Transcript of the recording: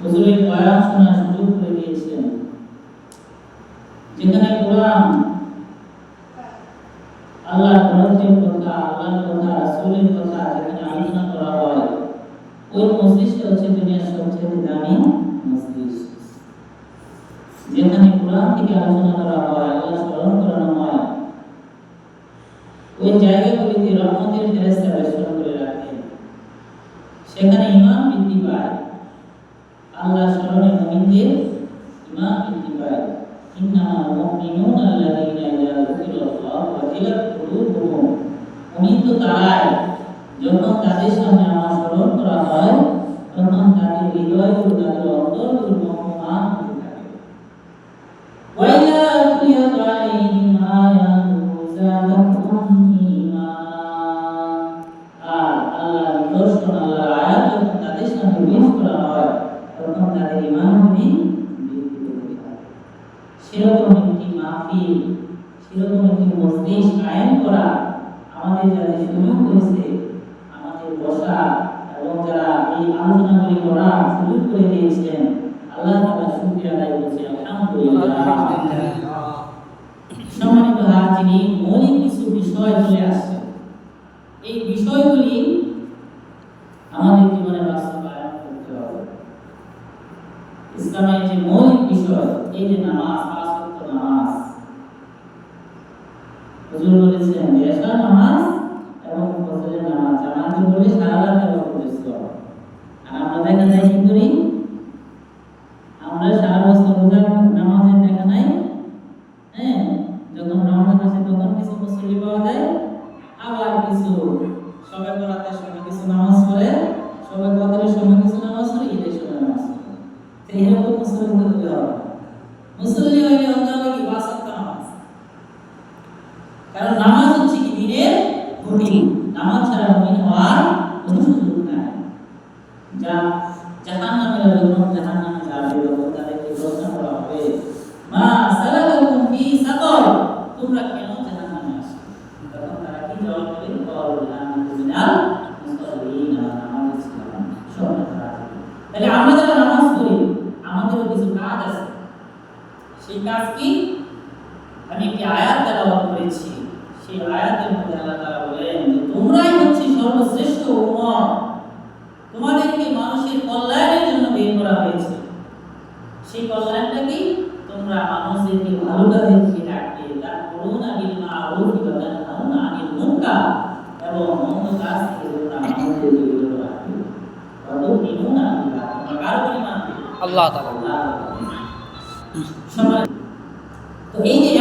হুজুরের বয়ান শোনা শুরু করে দিয়েছেন যেখানে কোরআন আল্লাহ গ্রন্থের কথা, আল্লাহর কথা, রাসূলের কথা যেখানে আলোচনা করা হয় ওই মসজিদটা হচ্ছে দুনিয়ার সবচেয়ে দামি মসজিদ যেখানে কোরআন থেকে আলোচনা করা হয়, আল্লাহ স্মরণ করানো হয়, ওই জায়গাগুলিতে রহমতের ফেরেস্তা বেষ্টন করে রাখেন। সেখানে ইমান বৃদ্ধি পায়। আল্লাহ স্মরণে মুমিনদের ইমান বৃদ্ধি পায় ইন্নামাল মুমিনুনা আল্লাযীনা ইযা যুকিরাল্লাহু ওয়াজিলাত কুলুবুহুম মুমিন তো তারাই যখন তাদের সামনে আমার স্মরণ করা হয় তখন তাদের হৃদয়গুলো তাদের অন্তরগুলো মোহমান হতে থাকে وإذا تليت عليهم آياته زادتهم إيمانا আর আল্লাহ নিদর্শন আল্লাহর আয়াত যখন তাদের সামনে পেশ করা হয় তখন তাদের ইমান থাকে সেরকম একটি মাহফিল সেরকম একটি মজলিস কায়েম করা আমাদের যাদের সুযোগ হয়েছে আমাদের বসা এবং যারা এই আলোচনাগুলি করা সুযোগ করে দিয়েছেন আল্লাহ তাআলা শুকরিয়া আদায় করছি আলহামদুলিল্লাহ। সম্মানিত হাজিরি মৌলিক কিছু বিষয় চলে আসছে এই বিষয়গুলি আমাদের জীবনে বাস্তবায়ন করতে হবে ইসলামের যে মৌলিক বিষয় এই যে নামাজ পাঁচ নামাজ। হুজুর বলেছেন, এশার নামাজ এবং ফজরের নামাজ। জামাতে বলে সারা রাত তেলাওয়াত করেছিল। আর আমরা দেখা যায় কি করি? আমরা সারা বছর রোজার নামাজের দেখা নাই। হ্যাঁ যখন রমজান আসে তখন কিছু মুসল্লি পাওয়া যায়। আবার কিছু সবে বরাতের সময় কিছু নামাজ পড়ে সবে কদরের সময় কিছু নামাজ পড়ে ঈদের সময় নামাজ পড়ে তো এরকম মুসল্লি হতে হবে মুসল্লি হইলে হতে হবে কি পাঁচ ওয়াক্ত নামাজ কারণ নামাজ হচ্ছে কি দিনের রুটিন নামাজ ছাড়া মুমিন হওয়ার কোনো সুযোগ নাই। যা জাহান্নামের যখন জাহান্নামে যাবে তখন তাদেরকে প্রশ্ন করা হবে। মা সালাকাকুম ফি সাকর, তোমরা কেন জাহান্নামে আসো? তখন তারা কি জবাব দেবে? ক্বালু লা মিনাল মুসাল্লিন, নামাজ ছিলাম সব তাহলে আমরা যারা নামাজ পড়ি, আমাদেরও কিছু কাজ আছে। সেই কাজ কি? আমি একটি আয়াত তেলাওয়াত করেছি। সেই আয়াতের মধ্যে আল্লাহ তাআলা সর্বশ্রেষ্ঠ উম্মত তোমাদেরকে মানুষের কল্যাণের জন্য বের করা হয়েছে। সেই কল্যাণটা কি? তোমরা মানুষদেরকে ভালো কাজের দিকে ডাকবে তার করুণা বিল মারুফ ওয়া তানহাউনা আনিল মুনকার। এবং মন্দ কাজ থেকে তোমরা মানুষদেরকে বিরত রাখবে ওয়া তুমিনুনা বিল্লাহ তোমরা কার উপর আল্লাহ তাআলা তো এই যে